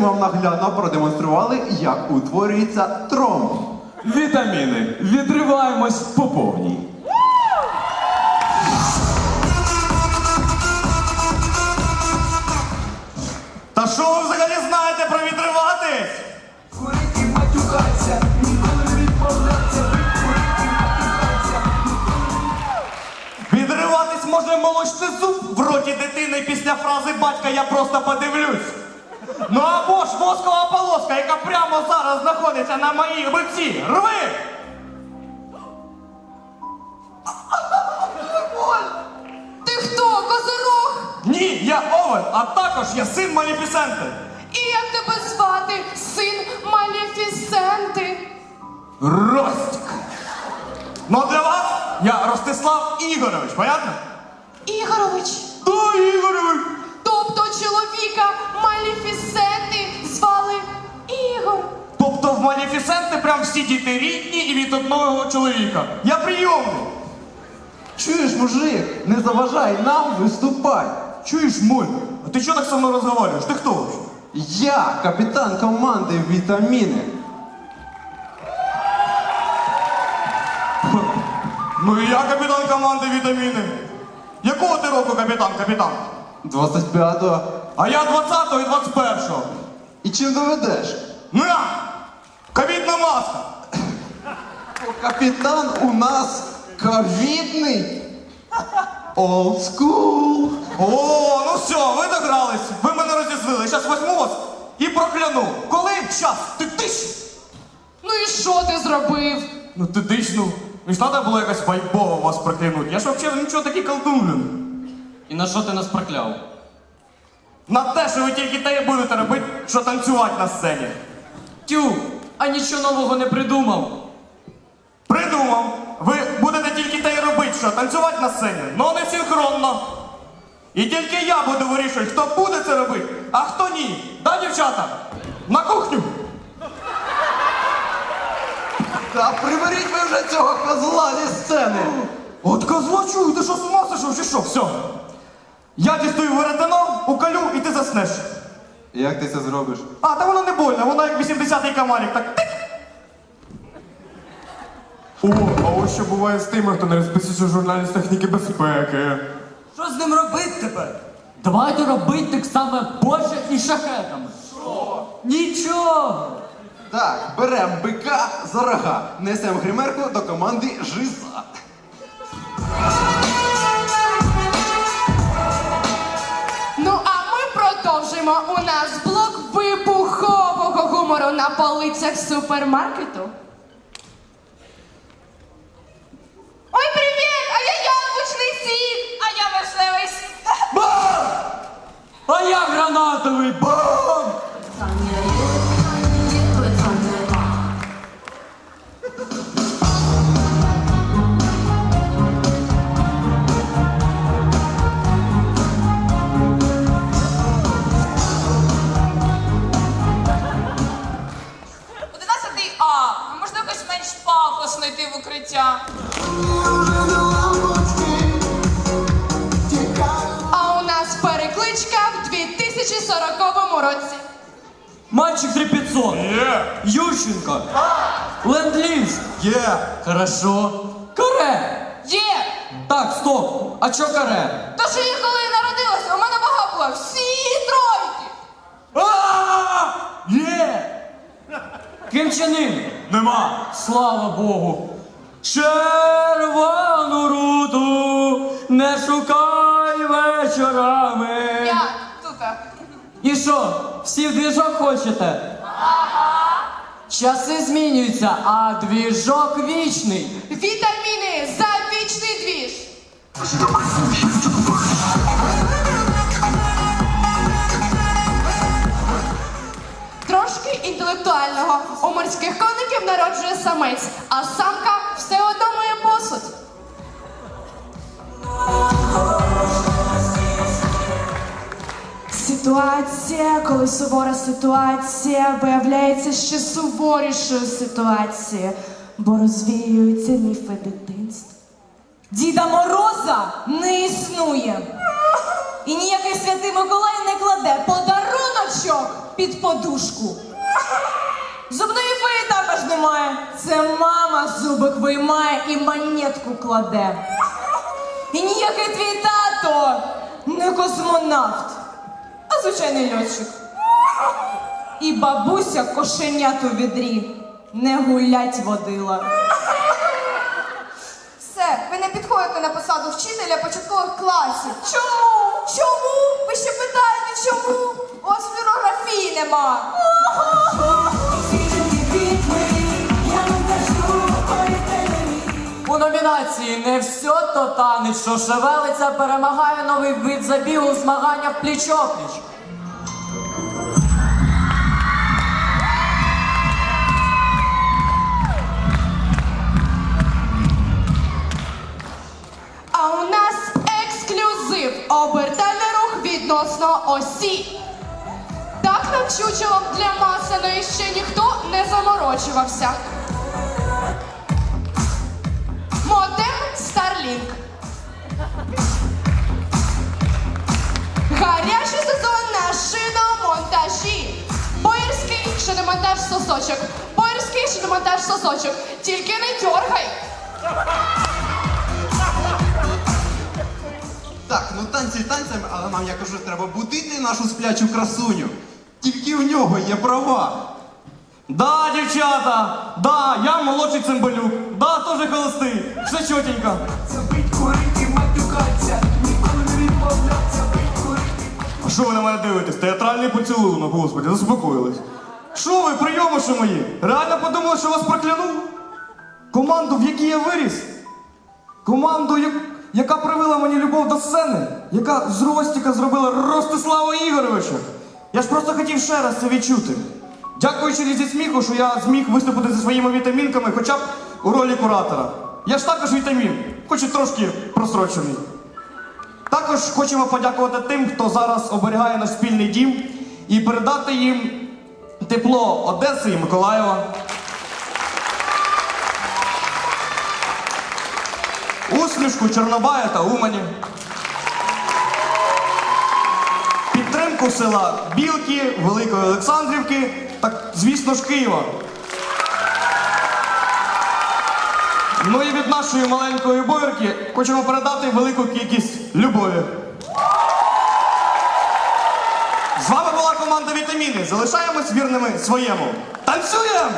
вам наглядно продемонстрували, як утворюється тромб. Вітаміни. Відриваємось по повній. Та що ви взагалі знаєте про відриватись? Курити матюкаться, ніколи не відмовляться, курити матюкаться. Відриватись може молочний зуб в роті дитини після фрази батька я просто подивлюсь. Ну або ж воскова полоска, яка прямо зараз знаходиться на моїй руці. Рви! Ти хто, козирог? Ні, я Овен, а також я син Малефісенти. І як тебе звати, син Малефісенти? Ростик. Ну для вас я Ростислав Ігорович, понятно? Ігорович. Да, Ігорович. Чоловіка Малефісенти звали Ігор. Тобто в Малефісенти прям всі діти рідні і від одного чоловіка. Я прийомний. Чуєш, мужик, не заважай нам виступай. Чуєш, мой? А ти чого так со мною розговорюєш? Ти хто? Я капітан команди Вітаміни. Ну і я капітан команди Вітаміни. Якого ти року капітан, капітан? 25-го. А я 20-го і 21-го. І чим доведеш? На! Ковідна маска! Капітан у нас ковідний. Old school. О, ну все, ви догрались, ви мене розізлили. Зараз возьму вас і прокляну. Коли час? Ти тиш! Ну і що ти зробив? Ну ти дичнув. Ну ж треба було якось вайбово вас проклянути. Я ж взагалі нічого такий колдун. І на що ти нас прокляв? На те, що ви тільки те і будете робити, що танцювати на сцені. Тю, а нічого нового не придумав. Придумав. Ви будете тільки те робити, що танцювати на сцені, але не синхронно. І тільки я буду вирішувати, хто буде це робити, а хто ні. Да, дівчата? На кухню! Та приберіть ви вже цього козла зі сцени. От козла чую, ти що з ума сошов чи що? Все. Я дістаю веретено, уколю і ти заснеш. Як ти це зробиш? А, та воно не больно, воно як 80-й комарик, так тик. О, а ось що буває з тими, хто не розписується в журналі з техніки безпеки. Що з ним робити тепер? Давайте робити так само Боже і шахетами. Що? Нічого. Так, беремо бика за рога, несемо гримерку до команди Жиза. Продовжимо. У нас блок вибухового гумору на полицях супермаркету. Мальчик 3500. Є, Ющенко. Ленд-ліз. є. Хорошо. Каре. Є! Так, стоп. А чо каре? То що я коли народилася, у мене вага була всі тройки! А! Є! Кимчанин. Нема. Слава Богу. Червону руду не шукай вечорами. Я тут. І що, всі в двіжок хочете? Ага. Часи змінюються, а двіжок вічний. Вітаміни за вічний двіж. Трошки інтелектуального. У морських коників народжує самець, а самка Ситуація, коли сувора ситуація, виявляється ще суворішою ситуацією, бо розвіюються міфи дитинства. Діда Мороза не існує. І ніякий святий Миколай не кладе подаруночок під подушку. Зубної феї також немає. Це мама зубик виймає і монетку кладе. І ніякий твій тато не космонавт, звичайний льотчик. І бабуся кошенят у відрі не гулять водила. Все, ви не підходите на посаду вчителя початкових класів. Чому? Чому? Ви ще питаєте, чому? У вас флюорографії нема. У номінації Не все то танець, що шевелиться, перемагає новий вид забігу у змаганнях пліч-опліч. Обертальний рух відносно осі. Так над чучелом для масляної ще ніхто не заморочувався. Модем Starlink. Гарячий сезон на шиномонтажі. Боярський шиномонтаж сосочок. Боярський шиномонтаж сосочок. Тільки не дьоргай. Так, ну танці танцями, але нам, я кажу, треба будити нашу сплячу красуню. Тільки в нього є права. Да, дівчата, да, я молодший цимбалюк, да, теж холостий, все чотенько. Забить курити, матюкаться, ніколи не відмовляться, бить курити. А що ви на мене дивитесь? Театральний поцілунок, господи, заспокоїлись. Що ви, прийомиші мої? Реально подумали, що вас прокляну? Команду, в якій я виріс? Команду, як- яка привела мені любов до сцени, яка з Ростіка зробила Ростислава Ігоровича. Я ж просто хотів ще раз це відчути. Дякуючи Лізі сміху, що я зміг виступити зі своїми вітамінками хоча б у ролі куратора. Я ж також вітамін, хоч і трошки просрочений. Також хочемо подякувати тим, хто зараз оберігає наш спільний дім і передати їм тепло Одеси і Миколаєва. Усмішку Чорнобая та Умані. Підтримку села Білки, Великої Олександрівки та, звісно ж, Києва. Ну і від нашої маленької боярки хочемо передати велику кількість любові. З вами була команда Вітаміни. Залишаємось вірними своєму. Танцюємо!